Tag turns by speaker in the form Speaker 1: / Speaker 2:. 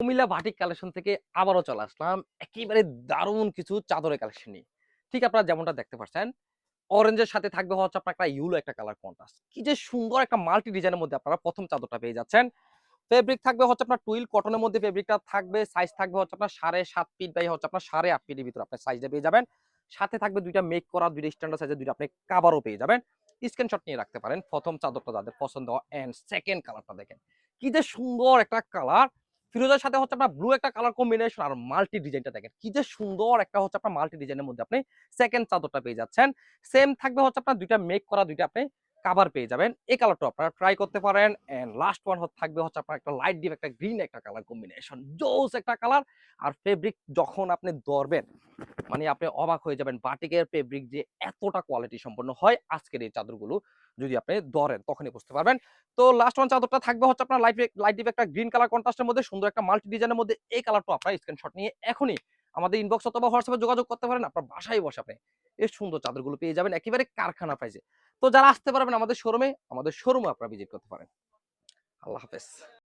Speaker 1: Comilla batik collection থেকে আবারও চলে আসলাম। একেবারে দারুণ কিছু চাদরের কালেকশন নিয়ে। ঠিক আপনারা যেমনটা দেখতে পাচ্ছেন অরেঞ্জের সাথে থাকবে হচ্ছে আপনার একটা ইউলো একটা কালার কন্ট্রাস্ট কি যে সুন্দর একটা মাল্টি ডিজাইনের মধ্যে আপনারা প্রথম চাদরটা পেয়ে যাচ্ছেন। ফেব্রিক থাকবে হচ্ছে আপনার টুইল কটনের মধ্যে ফেব্রিকটা থাকবে। সাইজ থাকবে হচ্ছে আপনার সাড়ে সাত ফিট বাই হচ্ছে আপনার সাড়ে আট ফিটের ভিতরে আপনার সাইজটা পেয়ে যাবেন। সাথে থাকবে দুইটা মেক করা, দুইটা স্ট্যান্ডার্ড সাইজের দুইটা আপনি কাবারও পেয়ে যাবেন। স্ক্রিনশট নিয়ে রাখতে পারেন। প্রথম চাদরটা যাদের পছন্দ এন্ড সেকেন্ড কালারটা দেখেন। কি যে সুন্দর একটা কালার ফিরোজের সাথে হচ্ছে আপনার ব্লু একটা কালার কম্বিনেশন আর মাল্টি ডিজাইনটা দেখেন। কি যে সুন্দর একটা হচ্ছে আপনার মাল্টি ডিজাইনের মধ্যে আপনি সেকেন্ড চাদরটা পেয়ে যাচ্ছেন। সেম থাকবে হচ্ছে আপনার দুইটা মেক করা, দুইটা আপনি কাভার পেয়ে যাবেন। এই কালারটা আপনারা ট্রাই করতে পারেন। এন্ড লাস্ট ওয়ান থাকবে হচ্ছে আপনার একটা লাইট ডিপ একটা গ্রিন একটা কালার কম্বিনেশন জোস একটা কালার আর ফেব্রিক যখন আপনি ধরবেন মানে আপনি অবাক হয়ে যাবেন, বাটিকের ফেব্রিক যে এতটা কোয়ালিটি সম্পন্ন হয়, আজকের এই চাদরগুলো যদি আপনি ধরেন, তখনই বুঝতে পারবেন। তো লাস্ট ওয়ান চাদরটা থাকবে হচ্ছে আপনার লাইট লাইট ডিপ একটা গ্রিন কালার কন্ট্রাস্টের মধ্যে, সুন্দর একটা মাল্টি ডিজাইনের মধ্যে। এই কালারটা আপনার স্ক্রিনশট নিয়ে এখনই আমাদের ইনবক্স অথবা হোয়াটসঅ্যাপে যোগাযোগ করতে পারেন। আপনার বাসায় বসে আপনি এই সুন্দর চাদরগুলো পেয়ে যাবেন। একেবারে কারখানা প্রাইসে তো যারা আসতে পারবেন আমাদের শোরুমে আমাদের শোরুমে আপনারা ভিজিট করতে পারেন। আল্লাহ হাফেজ।